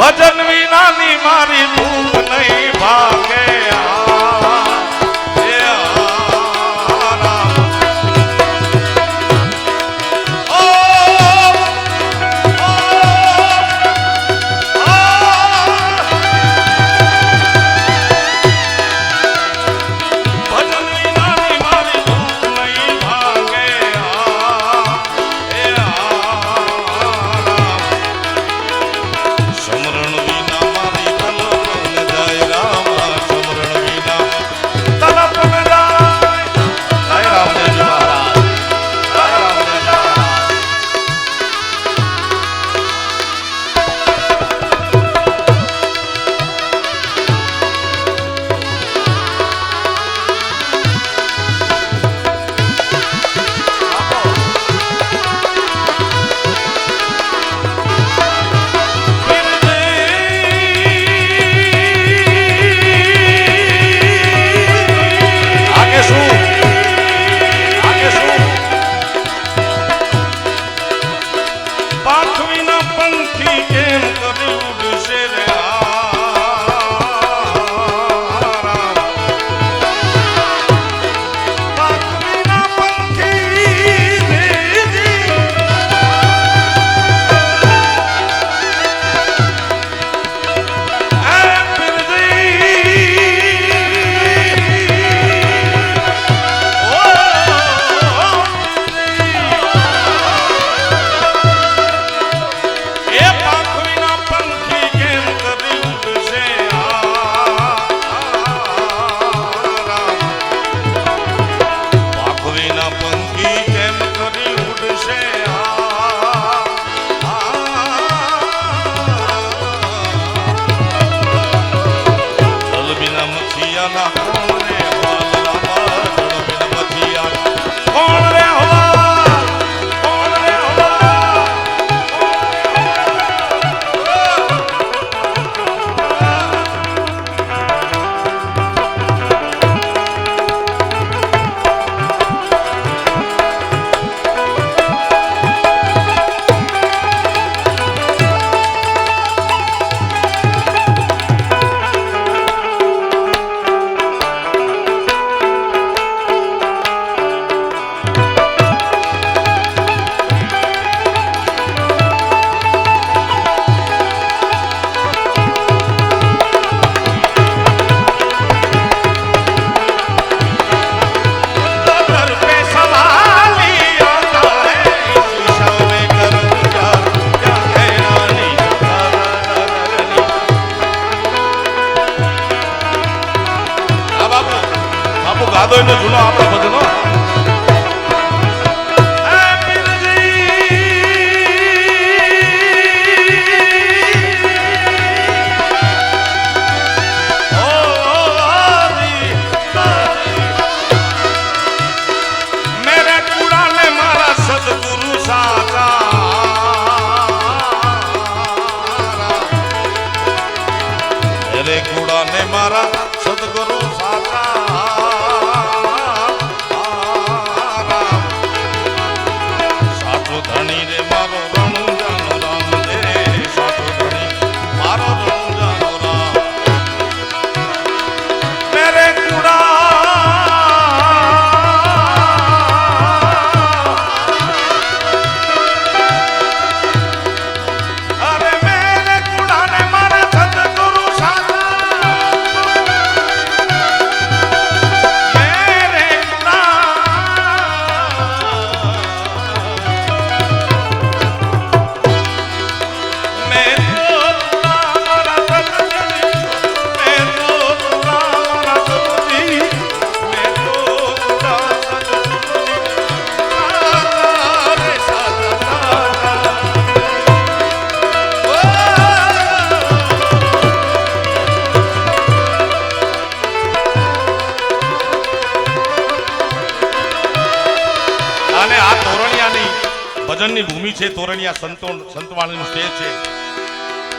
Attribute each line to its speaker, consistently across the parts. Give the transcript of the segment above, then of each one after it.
Speaker 1: ભજન વિનાની મારી ભૂખ નહીં ભાગે Hallelujah. ગાદો એનો જૂનો આપણો ભજનો. મેરે સદગુરુ સાચો ભજનની ભૂમિ છે, તોરણિયા સંતો, સંતવાણીનું સ્ટેજ છે.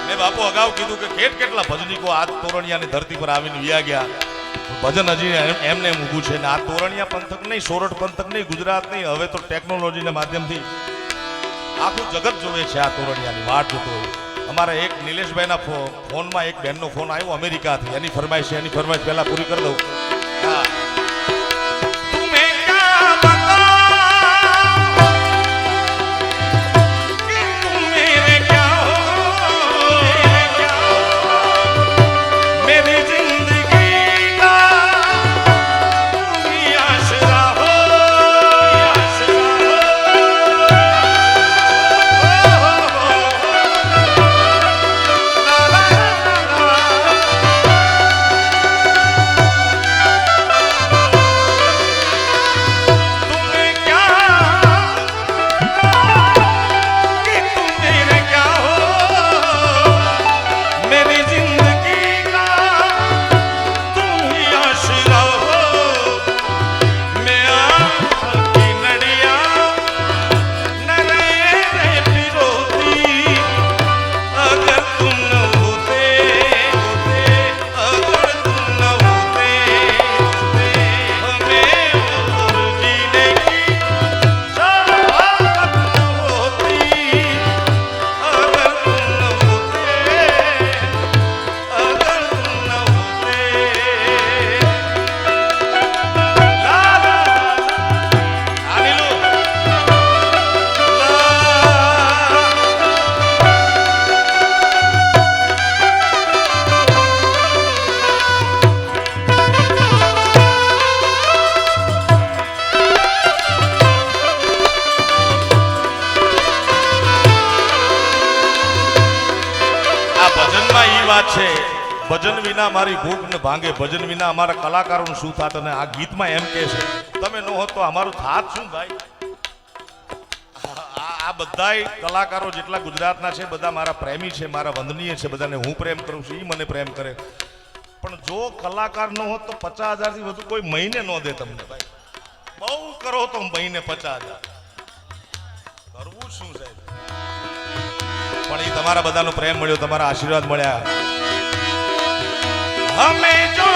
Speaker 1: મેં બાપુ અગાઉ કીધું કે કેટ કેટલા ભજનીકો આ તોરણિયાની ધરતી પર આવીને વ્યા ગયા. ભજન હજી એમ- એમને એમ ઊભું છે ને આ તોરણિયા પંથક નહીં, સોરઠ પંથક નહીં, ગુજરાત નહીં, હવે તો ટેકનોલોજીના માધ્યમથી આખું જગત જોવે છે આ તોરણિયાની વાટ જોતો અમારા એક નિલેશભાઈના ફોનમાં એક બહેનનો ફોન આવ્યો અમેરિકાથી. એની ફરમાઈશ એની ફરમાઈશ પહેલાં પૂરી કરી દઉં. હા. ભજન વિના મારી ભૂખ ને ભાંગે. ભજન વિના અમારા કલાકારોનું શું થાત? અને આ ગીતમાં એમ કે છે, તમે ન હોત તો અમારું થાત શું ભાઈ? આ બધા કલાકારો જેટલા ગુજરાતના છે, બધા મારા પ્રેમી છે, મારા વંદનીય છે, બધાને હું પ્રેમ કરું છું એ મને પ્રેમ કરે. પણ જો કલાકાર ન હોત તો પચાસ હજારથી વધુ કોઈ મહિને ન દે તમને ભાઈ. બહુ કરો તો મહિને પચાસ હજાર. કરવું શું સાહેબ? પણ એ તમારા બધાનો પ્રેમ મળ્યો, તમારા આશીર્વાદ મળ્યા. हमें जो